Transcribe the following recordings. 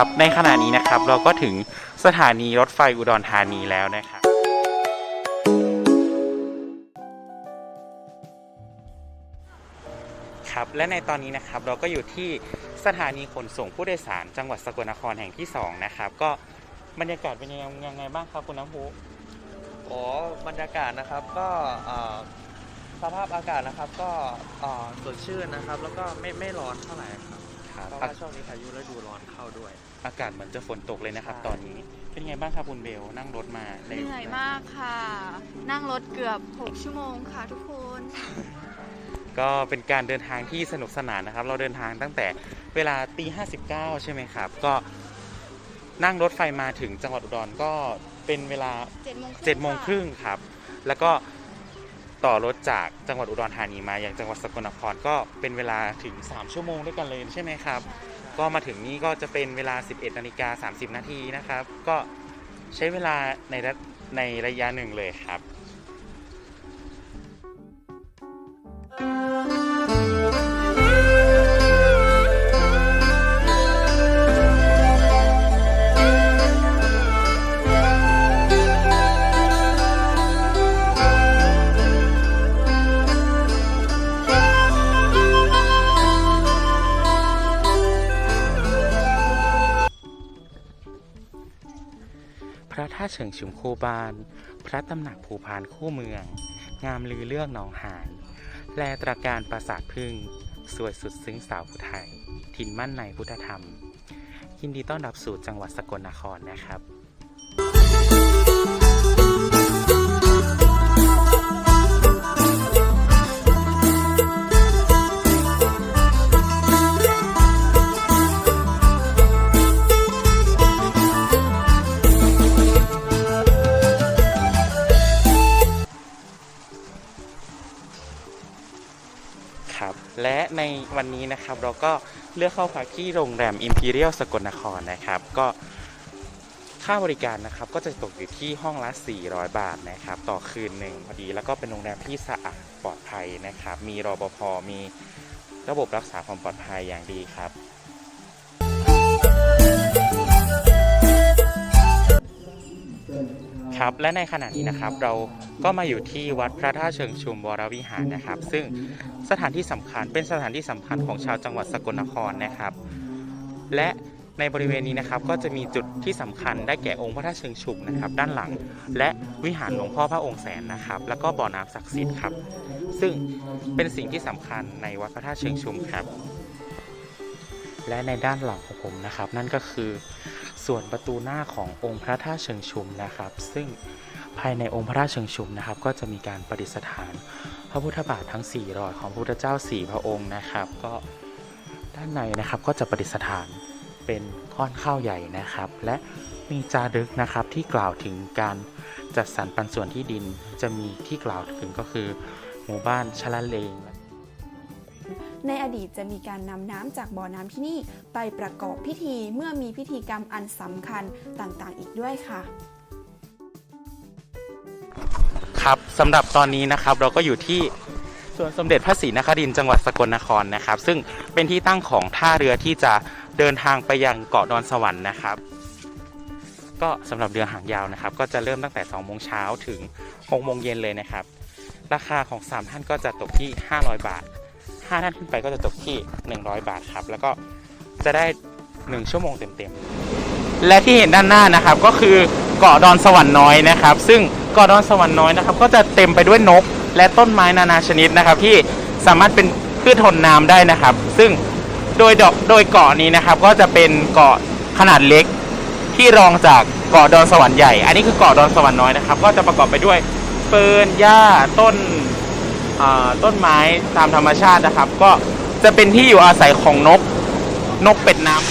ครับ ในขณะนี้นะครับเราก็ถึงสถานีรถไฟอุดรธานีแล้วนะครับครับและในตอนนี้นะครับเราก็อยู่ที่สถานีขนส่งผู้โดยสาร จังหวัดสกลนครแห่งที่ 2 นะครับ ก็บรรยากาศเป็นยังไงยังไงบ้างครับคุณน้ำพุอ๋อบรรยากาศนะครับก็สภาพอากาศนะครับก็สดชื่นนะครับ แล้วก็ไม่ไม่ร้อนเท่าไหร่ครับ ครับเพราะว่าช่วงนี้พายุฤดูร้อนเข้าด้วย อากาศเหมือนจะฝนตกเลยนะครับใช่ตอนนี้ เป็นยังไงบ้างครับคุณเบลนั่งรถมาในเหนื่อยมากค่ะ นั่งรถเกือบ 6 ชั่วโมงค่ะทุกคน ก็เป็นการเดินทางที่สนุกสนานนะครับ เราเดินทางตั้งแต่เวลาตีห้ใช่ไหมครับ ก็นั่งรถไฟมาถึงจังหวัดอุดรก็เป็นเวลา7โมง7จ็ดโมงครึ่งครับ แล้วก็ ต่อรถจากจังหวัดอุดรธานีมาอย่างจังหวัดสกลนครก็เป็นเวลาถึง 3 ชั่วโมงด้วยกันเลยใช่ไหมครับ ก็มาถึงนี่ก็จะเป็นเวลา 11นาฬิกา30 นาทีนะครับ ก็ใช้เวลาในในระยะหนึ่งเลยครับ ระธาตุเฉิงชุมคูบาน พระตำหนักภูพานคู่เมือง งามลือเลือกหนองหานแลตราการปราสาทพึ่ง สวยสุดซึ้งสาวผู้ไทย ถิ่นมั่นในพุทธธรรม ยินดีต้อนรับสู่จังหวัดสกลนครนะครับ วันนี้นะครับ เราก็เลือกเข้าพักที่โรงแรม Imperial สกลนครนะครับ ก็ค่าบริการนะครับก็จะตกอยู่ที่ห้องละ 400 บาทนะครับ ต่อคืนหนึ่งพอดีแล้วก็เป็นโรงแรมที่สะอาดปลอดภัยนะครับ มีรปภมีระบบรักษาความปลอดภัยอย่างดีครับครับและในขณะนี้นะครับเราก็มาอยู่ที่วัดพระธาตุเชิงชุมวรวิหารนะครับ ซึ่ง สถานที่สำคัญเป็นสถานที่สำคัญของชาวจังหวัดสกลนครนะครับ และในบริเวณนี้นะครับก็จะมีจุดที่สำคัญได้แก่องค์พระธาตุเชิงชุมนะครับ ด้านหลัง และวิหารหลวงพ่อพระองค์แสนนะครับ แล้วก็บ่อน้ำศักดิ์สิทธิ์ครับ ซึ่งเป็นสิ่งที่สำคัญในวัดพระธาตุเชิงชุมครับ และในด้านหลังของผมนะครับ นั่นก็คือส่วนประตูหน้าขององค์พระธาตุเชิงชุมนะครับ ซึ่งภายในองค์พระธาตุเชิงชุมนะครับ ก็จะมีการประดิษฐาน พระพุทธบาททั้ง4รอยของพระพุทธเจ้า 4 พระองค์นะครับ ก็ด้านในนะครับก็จะประดิษฐานเป็นก้อนข้าวใหญ่นะครับ และมีจารึกนะครับที่กล่าวถึงการจัดสรรปันส่วนที่ดินจะมีที่กล่าวถึงก็คือ หมู่บ้านชะละเลง ในอดีตจะมีการนำน้ำจากบ่อน้ำที่นี่ไปประกอบพิธีเมื่อมีพิธีกรรมอันสำคัญต่างๆ อีกด้วยค่ะ ครับสำหรับตอนนี้นะครับเราก็อยู่ที่สวนสมเด็จพระศรีนครินทร์จังหวัดสกลนครนะครับ ซึ่งเป็นที่ตั้งของท่าเรือที่จะเดินทางไปยังเกาะดอนสวรรค์นะครับ ก็สำหรับเรือหางยาวนะครับ ก็จะเริ่มตั้งแต่2โมงเช้าถึง6โมงเย็นเลยนะครับ ราคาของ 3 ท่านก็จะตกที่ 500 บาท 5 ท่านขึ้นไปก็จะตกที่ 100 บาทครับ แล้วก็จะได้ 1 ชั่วโมงเต็มๆและที่เห็นด้านหน้านะครับก็คือเกาะดอนสวรรค์น้อยนะครับ ซึ่ง กาะดอนสวรรค์น้อยนะครับ ก็จะเต็มไปด้วยนก และต้นไม้นานาชนิดนะครับ ที่สามารถเป็นพืชทนน้ำได้นะครับ ซึ่งโดยดอกโดยเกาะนี้นะครับ ก็จะเป็นเกาะขนาดเล็กที่รองจากเกาะดอนสวรรค์ใหญ่ อันนี้คือเกาะดอนสวรรค์น้อยนะครับ ก็จะประกอบไปด้วยเฟิร์นหญ้าต้นต้นไม้ตามธรรมชาตินะครับ ก็จะเป็นที่อยู่อาศัยของนกนกเป็ดน้ำ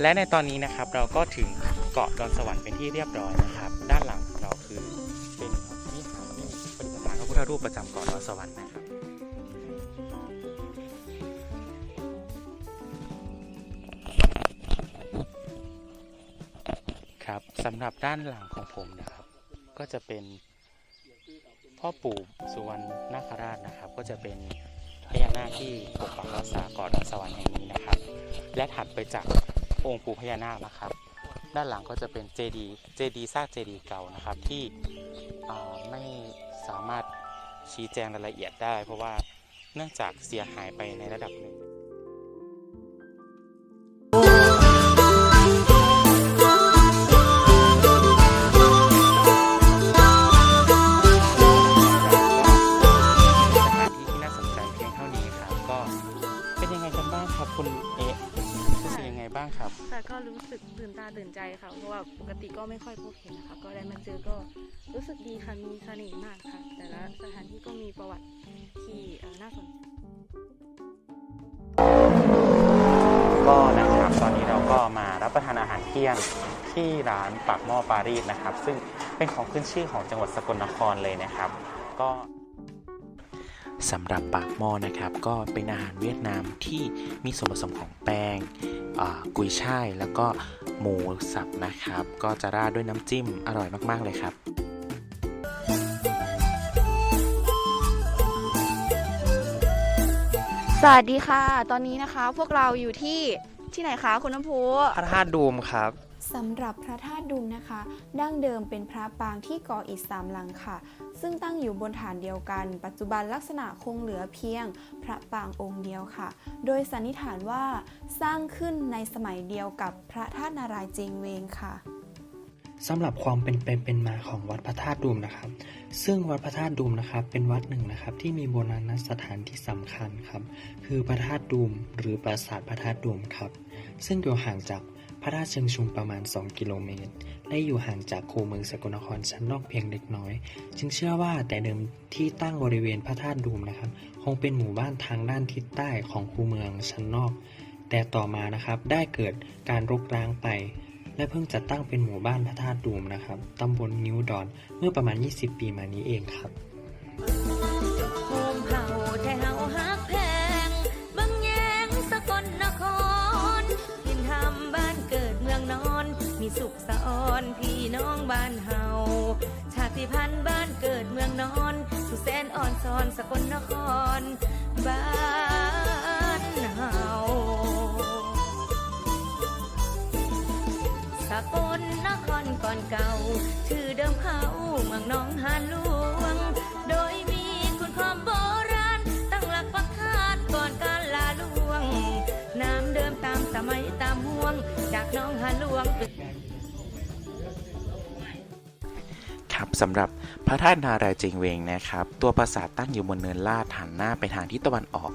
และในตอนนี้นะครับเราก็ถึง เกาะดอนสวรรค์เป็นที่เรียบร้อยนะครับ ด้านหลังของเราคือเป็นวิหารที่ประดิษฐานพระพุทธรูปประจำเกาะดอนสวรรค์นะครับครับสำหรับด้านหลังของผมนะครับ ก็จะเป็นพ่อปู่สุวรรณนาคราชนะครับ ก็จะเป็นพญานาคที่ปกปักรักษาเกาะดอนสวรรค์แห่งนี้นะครับ และถัดไปจากองค์ปู่พญานาคนะครับ ด้านหลังก็จะเป็นเจดีเจดีซากเจดีเก่านะครับที่ไม่สามารถชี้แจงรายละเอียดได้ เพราะว่าเนื่องจากเสียหายไปในระดับหนึ่ง บ้างครับค่ก็รู้สึกตื่นตาตื่นใจค่ะ เพราะว่าปกติก็ไม่ค่อยพบเห็นนะคะ ก็ได้มาเจอก็รู้สึกดีค่ะ มีเสน่ห์มากค่ะ แต่ละสถานที่ก็มีประวัติที่น่าสนใจก็นะครับตอนนี้เราก็มารับประทานอาหารเที่ยงที่ร้านปากหม้อปารีสนะครับ ซึ่งเป็นของขึ้นชื่อของจังหวัดสกลนครเลยนะครับ ก็ สำหรับปากหม้อนะครับ ก็เป็นอาหารเวียดนามที่มีส่วนผสมของแป้งอ่ากุยช่าย แล้วก็หมูสับนะครับ ก็จะราดด้วยน้ำจิ้มอร่อยมาก ๆ เลยครับสวัสดีค่ะ ตอนนี้นะคะพวกเราอยู่ที่ที่ไหนคะคุณน้ำพุพระธาตุดูมครับ สำหรับพระธาตุดุมนะคะ ดั้งเดิมเป็นพระปางที่ก่ออิฐสามหลังค่ะ ซึ่งตั้งอยู่บนฐานเดียวกัน ปัจจุบันลักษณะคงเหลือเพียงพระปางองค์เดียวค่ะ โดยสันนิษฐานว่าสร้างขึ้นในสมัยเดียวกับพระธาตุนารายเจงเวงค่ะสำหรับความเป็นไปเป็นมาของวัดพระธาตุดูมนะครับ ซึ่งวัดพระธาตุดูมนะครับ เป็นวัดหนึ่งนะครับ ที่มีโบราณสถานที่สำคัญครับ คือพระธาตุดูมหรือปราสาทพระธาตุดูมครับ ซึ่งอยู่ห่างจาก พระธาตุเชิงชุมประมาณ 2 กิโลเมตร และอยู่ห่างจากคูเมืองสกลนครชั้นนอกเพียงเล็กน้อย จึงเชื่อว่าแต่เดิมที่ตั้งบริเวณพระธาตุดูมนะครับ คงเป็นหมู่บ้านทางด้านทิศใต้ของคูเมืองชั้นนอก แต่ต่อมานะครับได้เกิดการรกร้างไป และเพิ่งจะตั้งเป็นหมู่บ้านพระธาตุดูมนะครับตำบลนิ้วดอนเมื่อประมาณ 20 ปีมานี้เองครับ น้องบ้านเฮาชาติพันธุ์บ้านเกิดเมืองนอนสุแสนอ่อนซอนสกลนคร บ้านเฮาสกลนครก่อนเก่า ชื่อเดิมเขาเมืองน้องหานหลวง โดยมีคุณความโบราณ ตั้งหลักปักธาตุก่อนการลาลวง น้ำเดิมตามสมัยตามห่วง จากน้องหานหลวง ครับสำหรับพระธาตุนารายณ์เจงเวงนะครับ ตัวปราสาทตั้งอยู่บนเนินลาดหันหน้าไปทางทิศตะวันออก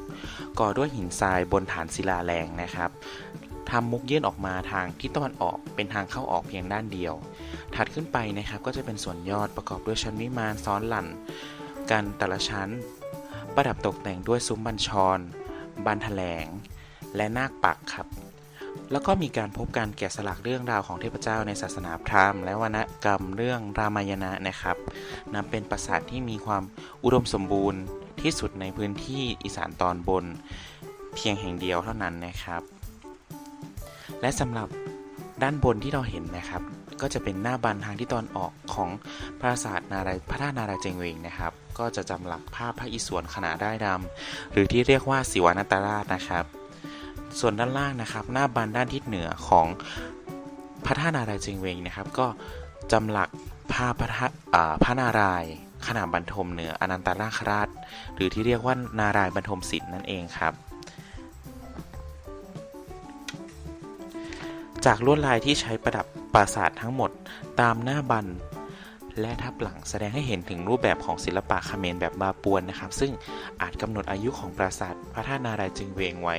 ก่อด้วยหินทรายบนฐานศิลาแรงนะครับทำมุกยื่นออกมาทางทิศตะวันออกเป็นทางเข้าออกเพียงด้านเดียว ถัดขึ้นไปนะครับก็จะเป็นส่วนยอดประกอบด้วยชั้นวิมานซ้อนหลั่นกันแต่ละชั้น ประดับตกแต่งด้วยซุ้มบัญชรบานแถลง และนาคปักครับ แล้วก็มีการพบการแกะสลักเรื่องราวของเทพเจ้าในศาสนาพราหมณ์ และวรรณกรรมเรื่องรามายณะนะครับนับเป็นปราสาทที่มีความอุดมสมบูรณ์ที่สุดในพื้นที่อีสานตอนบน เพียงแห่งเดียวเท่านั้นนะครับ และสำหรับด้านบนที่เราเห็นนะครับ ก็จะเป็นหน้าบานทางที่ตอนออกของปราสาทนารายพระธาตุนารายณ์เจงเวงนะครับ ก็จะจำหลักภาพพระอิศวรขนาดได้ดำหรือที่เรียกว่าศิวานาตราชนะครับ ส่วนด้านล่างนะครับหน้าบานด้านทิศเหนือของพระธาตุนารายณ์เจงเวงนะครับ ก็จำหลักภาพพระธาตุพระนารายณ์ขนาดบรรทมเหนืออนันตนาคราช หรือที่เรียกว่านารายณ์บรรทมศิลป์นั่นเองครับ จากลวดลายที่ใช้ประดับปราสาททั้งหมด ตามหน้าบัน และทับหลังแสดงให้เห็นถึงรูปแบบของศิลปะเขมรแบบบาปวนนะครับ ซึ่งอาจกำหนดอายุของปราสาทพระธาตุนารายจึงเวงไว้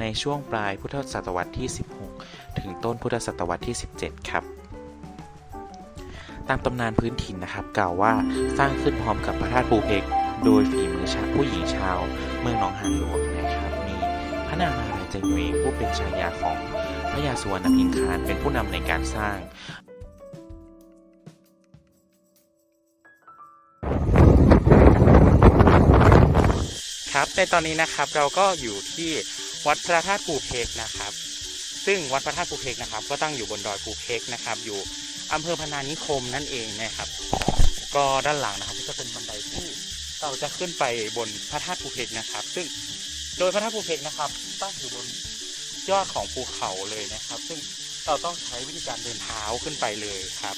ในช่วงปลายพุทธศตวรรษที่ 16 ถึงต้นพุทธศตวรรษที่ 17 ครับตามตำนานพื้นถิ่นนะครับ กล่าวว่าสร้างขึ้นพร้อมกับพระธาตุปูเพกโดยฝีมือชาวผู้หญิงชาว เมืองหนองหานหลวงนะครับ มีพระนางนารายจึงเวงผู้เป็นชายาของพระยาสุวรรณพิงคารเป็นผู้นำในการสร้าง ครับ ในตอนนี้นะครับเราก็อยู่ที่วัดพระธาตุภูเพกนะครับ ซึ่งวัดพระธาตุภูเพกนะครับ ก็ตั้งอยู่บนดอยภูเพกนะครับ อยู่อำเภอพนานิคมนั่นเองนะครับ ก็ด้านหลังนะครับก็จะเป็นบันไดที่เราจะขึ้นไปบนพระธาตุภูเพกนะครับ ซึ่งโดยพระธาตุภูเพกนะครับตั้งอยู่บนยอดของภูเขาเลยนะครับ ซึ่งเราต้องใช้วิธีการเดินเท้าขึ้นไปเลยครับ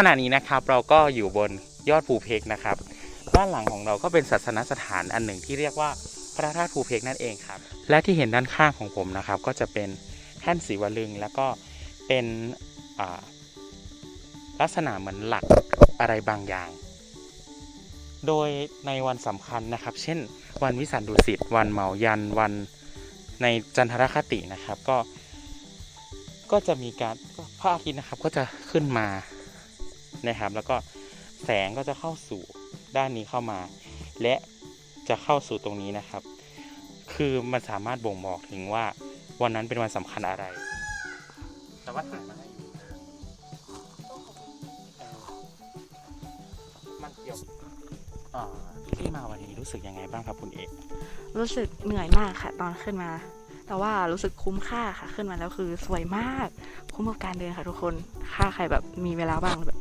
ขณะนี้นะครับเราก็อยู่บนยอดภูเพกนะครับ ด้านหลังของเราก็เป็นศาสนสถานอันหนึ่งที่เรียกว่าพระธาตุภูเพกนั่นเองครับ และที่เห็นด้านข้างของผมนะครับ ก็จะเป็นแท่นสีวลึงแล้วก็เป็นลักษณะเหมือนหลักอะไรบางอย่าง โดยในวันสำคัญนะครับ เช่น วันวิสันดุสิตวันเหมายันวันในจันทรคตินะครับก็ ก็จะมีการพระอาทิตย์นะครับก็จะขึ้นมา นะครับ แล้วก็แสงก็จะเข้าสู่ด้านนี้เข้ามา และจะเข้าสู่ตรงนี้นะครับ คือมันสามารถบ่งบอกถึงว่าวันนั้นเป็นวันสำคัญอะไร แต่ว่าถ่ายมาให้อยู่มันเกี่ยวอ่าที่มาวันนี้รู้สึกยังไงบ้างครับคุณเอกรู้สึกเหนื่อยมากค่ะ ตอนขึ้นมา แต่ว่ารู้สึกคุ้มค่าค่ะ ขึ้นมาแล้วคือสวยมาก คุ้มกับการเดินค่ะทุกคน ถ้าใครแบบมีเวลาบ้างแบบ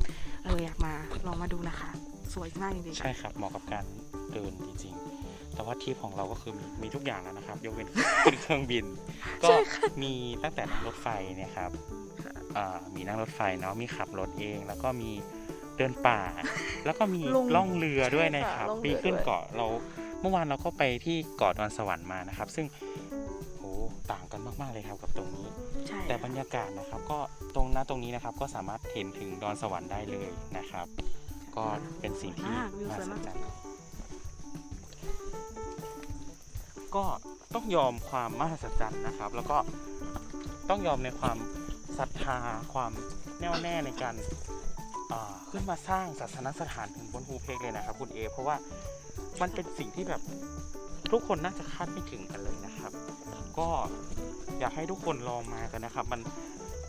เอออยากมาลองมาดูนะคะ สวยมากจริงๆ ใช่ครับเหมาะกับการเดินจริงๆ แต่ว่าทริปของเราก็คือมีมีทุกอย่างแล้วนะครับยกเว้นขึ้นเครื่องบิน ก็มีตั้งแต่นั่งรถไฟเนี่ยครับอ่ามีนั่งรถไฟเนาะมีขับรถเองแล้วก็มีเดินป่า แล้วก็มีลงล่องเรือด้วยนะครับใช่ค่ะล่องเรือปีขึ้นด้วยเกาะเราเมื่อวานเราก็ไปที่เกาะดอนสวรรค์มานะครับ ซึ่งโห ต่างกันมาก ๆเลยครับกับตรงนี้ ใช่แต่บรรยากาศนะครับ ก็ตรงหน้าตรงนี้นะครับ ก็สามารถเห็นถึงดอนสวรรค์ได้เลยนะครับ ก็เป็นสิ่งที่มากวิวน่าสวยสนมากใจก็ต้องยอมความมหัศจรรย์นะครับ แล้วก็ต้องยอมในความศรัทธาความแน่วแน่ในการอ่าขึ้นมาสร้างศาสนสถานถึงบนภูเพกเลยนะครับ คุณเอ เพราะว่ามันเป็นสิ่งที่แบบทุกคนน่าจะคาดไม่ถึงกันเลยนะครับ ก็อยากให้ทุกคนลองมากันนะครับ มัน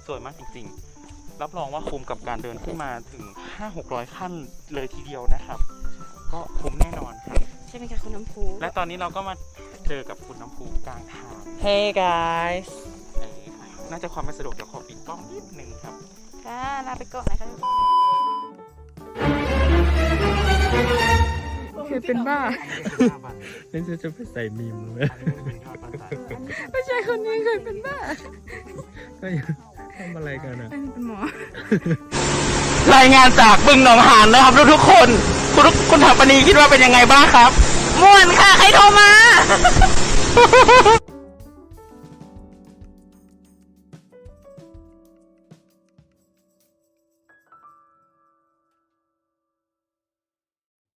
สวยมากจริงๆ รับรองว่าคุ้มกับการเดินขึ้นมาถึง 5-600 ขั้นเลยทีเดียวนะครับ ก็คุ้มแน่นอนครับใช่ไหมคะคุณน้ำพูและตอนนี้เราก็มาเจอกับคุณน้ำพูกลางทาง Hey guys เออน่าจะความไม่สะดวกเดี๋ยวขอปิดกล้องนิดนึงครับ ค่ะลาไปก่อนนะคะ คือเป็นบ้าไม่ใช่จะไปใส่มีมเลยไม่ใช่คนนี้เคยเป็นบ้าก็ยังทำอะไรกันอะเป็นหมอ รายงานจากบึงหนองหานนะครับทุกๆคนคุณคุณถัปนีคิดว่าเป็นยังไงบ้างครับม่วนค่ะ ใครโทรมา